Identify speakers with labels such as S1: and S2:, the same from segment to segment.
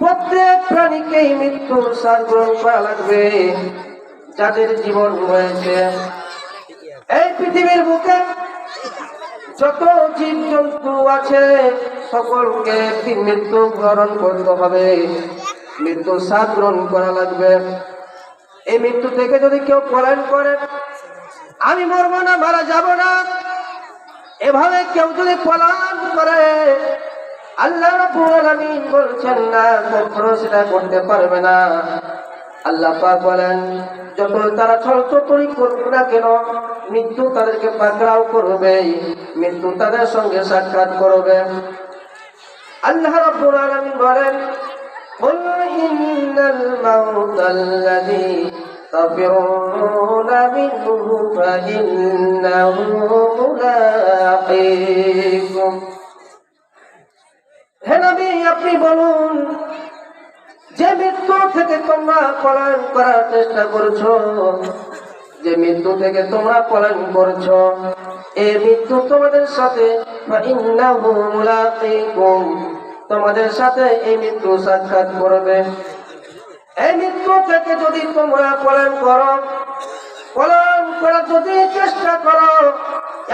S1: প্রত্যেক মৃত্যুর করা লাগবে। যাদের জীবন রয়েছে, এই পৃথিবীর বুকে যত জীব জন্তু আছে, সকলকে মৃত্যু গ্রহণ করতে হবে। মৃত্যু স্বাদ গ্রহণ করা লাগবে। এই মৃত্যু থেকে যদি কেউ পলায়ন করে, আমি মরবো না, মারা যাব না। এভাবে কেউ যদি পলায়ন করে, আল্লাহ বলছেন, না কখনো সেটা করতে পারবে না। আল্লাহ বলেন, যত তারা ছলচতরি করুক না কেন, মৃত্যু তাদেরকে পাকড়াও করবে, মৃত্যু তাদের সঙ্গে সাক্ষাৎ করবে। আল্লাহ বলেন قل إن الموت الذي تفرون منه فإنه ملاقيكم হে নবী আপনি বলুন যে মৃত্যু থেকে তোমরা পলায়ন করার চেষ্টা করছো যে মৃত্যু থেকে তোমরা পলায়ন করছো এই মৃত্যু তোমাদের সাথে فإنه ملاقيكم তোমাদের সাথে এই মৃত্যু সাক্ষাৎ করবে। এই মৃত্যু থেকে যদি তোমরা পলায়ন করো, পলায়ন করার যদি চেষ্টা করো,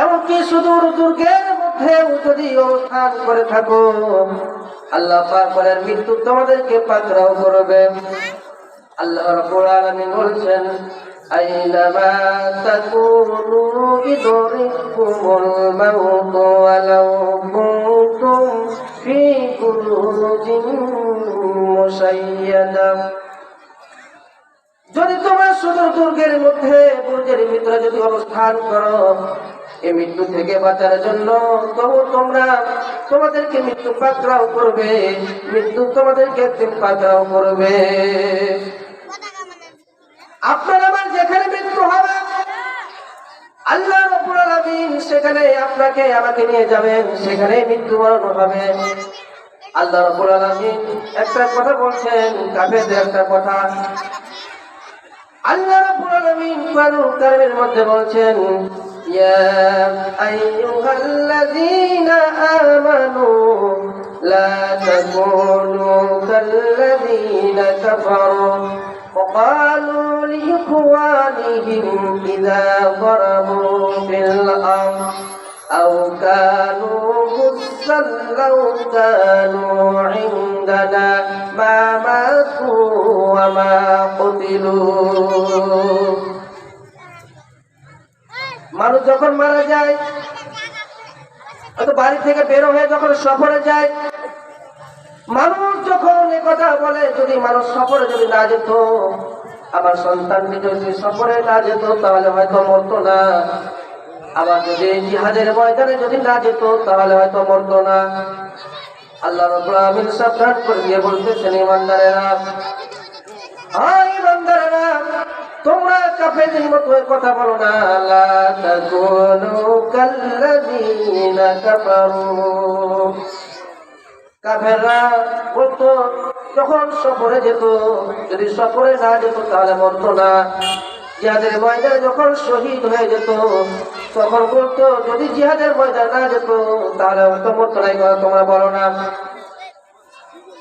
S1: এমনকি সুদূর দুর্গের মধ্যে যদি অবস্থান করে থাকো, আল্লাহ পাক বলেন, মৃত্যু তোমাদেরকে পাকড়াও করবে। আল্লাহ রাব্বুল আলামিন বলছেন أينما تكونوا يدرككم الموت ولو كنتم في بروج مشيدة যদি তোমরা সুদূর দুর্গের মধ্যে বুর্জের ভিতরে যদি অবস্থান করো এই মৃত্যু থেকে বাঁচার জন্য তবু তোমরা তোমাদেরকে মৃত্যু পাকড়াও করবে মৃত্যু তোমাদেরকে একদিন পাকড়াও করবে আপনার আল্লাহ রব্বুল সেখানে আপনাকে আমাকে নিয়ে যাবেন, সেখানে মৃত্যুবরণ হবে। আল্লাহ রব্বুল আলামিন একটা কথা বলছেন, কাফেরদের একটা কথা। আল্লাহ রাব্বুল আলামিন কোরআনুল কারীমের মধ্যে বলছেন, ইয়া লা তাকুনু কাল্লাযীনা কাফারু। وقالوا لإخوانهم إذا ضربوا في الأرض أو كانوا غزا لو كانوا عندنا ما ماتوا وما قتلوا মানুষ যখন মারা যায় হয়তো বাড়ি থেকে বের হয়ে যখন সফরে যায় মানুষ যখন এ কথা বলে যদি মানুষ সফরে যদি না যেত, আমার সন্তানটি যদি সফরে না যেত, তাহলে হয়তো মরতো না। আবার যদি জিহাদের ময়দানে যদি না যেত, তাহলে হয়তো মরতো না। আল্লাহ রব্বুল আমিন সাবধান করে দিয়ে বলতেছেন ইমানদারেরা হাই ইমানদারেরা তোমরা কাফেরদের মতো কথা বলো না। লা কাফেররা বলতো, যখন সফরে যেত, যদি সফরে না যেত, তাহলে মরতো না। জিহাদের ময়দানে যখন শহীদ হয়ে যেত, তখন বলতো, যদি জিহাদের ময়দানে না যেত, তাহলে হয়তো মরতো না এই কথা তোমরা বলো না।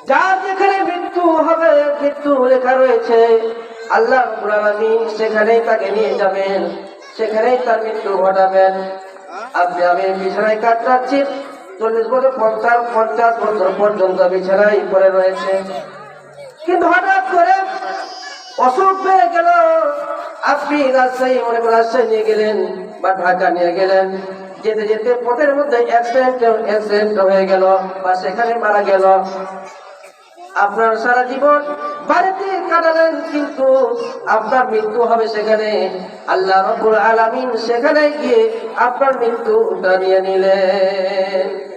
S1: যার যেখানে মৃত্যু হবে, মৃত্যু লেখা রয়েছে, আল্লাহ সেখানেই তাকে নিয়ে যাবেন, সেখানেই তার মৃত্যু ঘটাবেন। আপনি আমি বিছানায় কাটাচ্ছি চল্লিশ বছর, পঞ্চাশ পঞ্চাশ বছর পর্যন্ত বিছানায় পড়ে রয়েছে। কিন্তু হঠাৎ করে অসুখ পেয়ে গেল। আপনি রাজশাহী মনে করে রাজশাহী নিয়ে গেলেন বা ঢাকা নিয়ে গেলেন। যেতে যেতে পথের মধ্যে অ্যাক্সিডেন্ট অ্যাক্সিডেন্ট হয়ে গেল বা সেখানে মারা গেল। আপনার সারা জীবন বাড়িতে কাটালেন, কিন্তু আপনার মৃত্যু হবে সেখানে। আল্লাহ রব্বুল আলামিন সেখানে গিয়ে আপনার মৃত্যুটা নিয়ে নিলেন।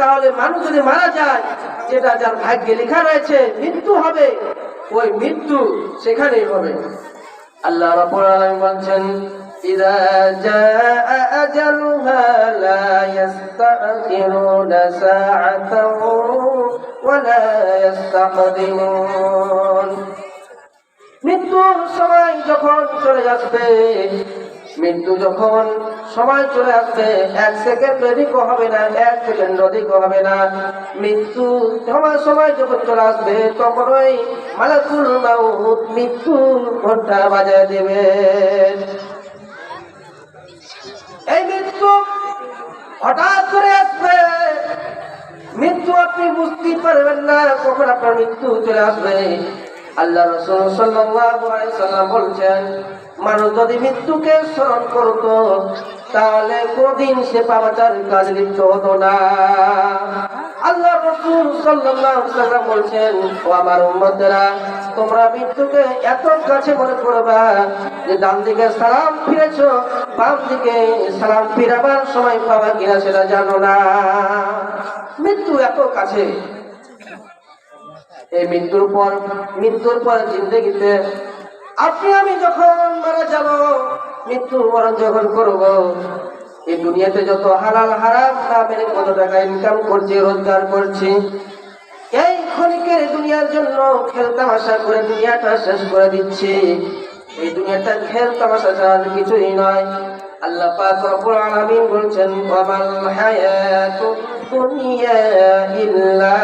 S1: তাহলে মানুষ যদি মারা যায় যেটা যার ভাগ্যে লেখা রয়েছে মৃত্যু হবে ওই মৃত্যু সেখানেই হবে আল্লাহ রাব্বুল আলামিন বলছেন إذا جاء أجلها لا يستأخرون ساعة ولا يستقدمون মৃত্যুর সময় যখন চলে আসবে মৃত্যু যখন সময় চলে আসবে এক সেকেন্ড অধিক হবে না, এক সেকেন্ড অধিক হবে না। মৃত্যু সময় সময় যখন চলে আসবে, তখন ওই মালাকুল মাউত মৃত্যু ঘণ্টা বাজায় দেবে। এই মৃত্যু হঠাৎ করে আসবে। মৃত্যু আপনি বুঝতেই পারবেন না কখন আপনার মৃত্যু চলে আসবে। আল্লাহ রসুল সাল্লাম বলছেন, মানুষ যদি মৃত্যুকে স্মরণ করতো, তাহলে কোনদিন সে পাবাচার কাজ লিপ্ত হতো না। আল্লাহ রসুল সাল্লাম বলছেন, ও আমার উম্মতেরা, তোমরা মৃত্যুকে এত কাছে মনে করবা যে ডান দিকে সালাম ফিরেছো, বাম দিকে সালাম ফিরাবার সময় পাবা কিনা সেটা জানো না। মৃত্যু এত কাছে এই মৃত্যুর পর মৃত্যুর পর জিন্দগিতে আপনি, আমি যখন মারা যাব, মৃত্যু বরণ যখন করব, এই দুনিয়াতে যত হালাল, হারাম না মেরে কত টাকা ইনকাম করছি, রোজগার করছি, এই ক্ষণিকের দুনিয়ার জন্য খেল তামাশা করে দুনিয়াটা শেষ করে দিচ্ছি। এই দুনিয়াটা খেল তামাশা ছাড়া কিছুই নয়। আল্লাহ পাক রব্বুল আলামিন বলছেন, ওয়ামাল হায়াতুদ দুনিয়া ইল্লা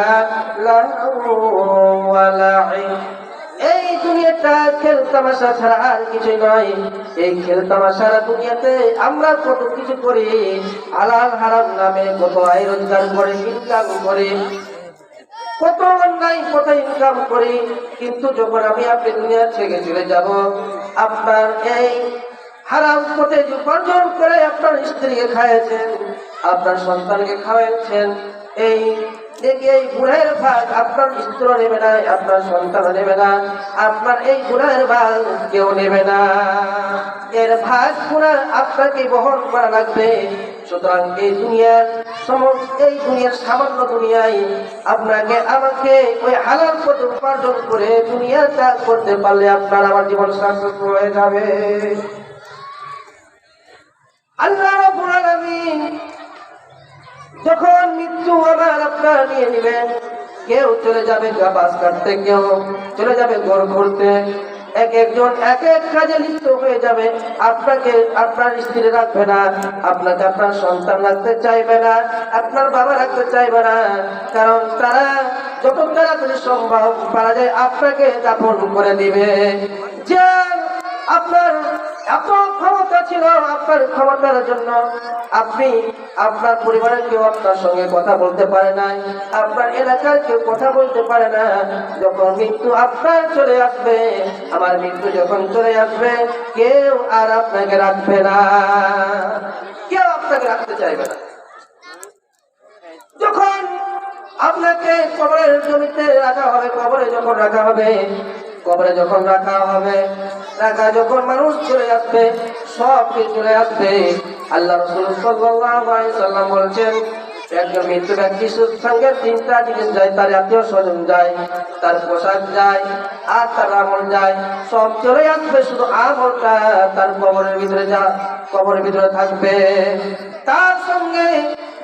S1: এই দুনিয়াটা খেল তামাশা ছাড়া আর কিছুই নয়। এই খেল তামাশার দুনিয়াতে আমরা কত কিছু করি। হালাল হারাম নামে কত আয় করে, ইনকাম করে, কত অন্যায়, কত ইনকাম করি। কিন্তু যখন আমি আপনি দুনিয়া থেকে চলে যাব, আপনার এই হারাম পথে উপার্জন করে আপনার স্ত্রীকে খাইয়েছেন আপনার সন্তানকে খাওয়াচ্ছেন এই এই গুড়ের ভাগ আপনার নেবে না, আপনার সন্তান নেবে না, আপনার এই গুড়ের ভাগ কেউ নেবে না। এর ভাগ আপনাকে বহন করা লাগবে। সুতরাং এই দুনিয়ার এই দুনিয়ার সামান্য দুনিয়ায় আপনাকে, আমাকে ওই হালাল পথে উপার্জন করে দুনিয়া ত্যাগ করতে পারলে আপনার আমার জীবন সাকসেসফুল হয়ে যাবে। আল্লাহ যখন মৃত্যু আমার আপনার নিয়ে নেবেন, কেউ চলে যাবে গাছ কাটতে, কেউ চলে যাবে ঘর করতে। এক একজন, এক এক কাজে লিপ্ত হয়ে যাবে। আপনাকে, আপনার স্ত্রী রাখবে না, আপনাকে আপনার সন্তান রাখতে চাইবে না, আপনার বাবা রাখতে চাইবে না। কারণ তারা যত তাড়াতাড়ি সম্ভব পারা যায়, আপনাকে দাপন করে দিবে। যে আপনার এত ক্ষমতা ছিল আপনার ক্ষমতার জন্য। আপনি আপনার পরিবারের কেউ আপনার সঙ্গে কথা বলতে পারে না আপনার এলাকার কেউ কথা বলতে পারে না। যখন মৃত্যু আপনার চলে আসবে, আমার মৃত্যু যখন চলে আসবে, কেউ আর আপনাকে রাখবে না। কেউ আপনাকে রাখতে চাইবে না। যখন আপনাকে কবরের জমিতে রাখা হবে, কবরে যখন রাখা হবে, কবরে যখন রাখা হবে রাখা যখন মানুষ চলে আসবে, সব কিছু চলে আসবে। আল্লাহ রসুল সাল্লাম বলছেন, একজন মৃত্যু যায়, তার আত্মীয় স্বজন যায়, তার পোশাক যায়, আর তার যায়। সব চলে আসবে, শুধু তার ভিতরে যা, কবরের ভিতরে থাকবে। তার সঙ্গে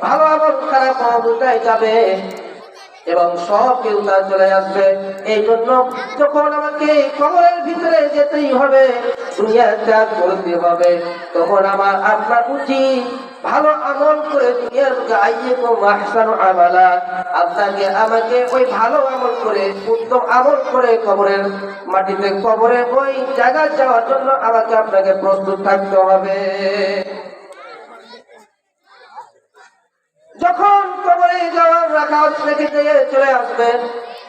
S1: ভালো আমল, খারাপ দুটাই যাবে। এবং সব কেউ তার চলে আসবে। এই জন্য যখন আমাকে কবরের ভিতরে যেতেই হবে দুনিয়া ত্যাগ করতে হবে। তখন আমার আপনার উচিত ভালো আমল করে আমালা। আপনাকে আমাকে ওই ভালো আমল করে, উত্তম আমল করে কবরের মাটিতে, কবরে ওই জায়গা যাওয়ার জন্য আমাকে আপনাকে প্রস্তুত থাকতে হবে। যখন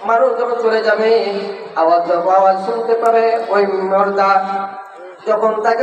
S1: চলে চলে যাবে আওয়াজ শুনতে পাবে ওই মর্দা যখন তাকে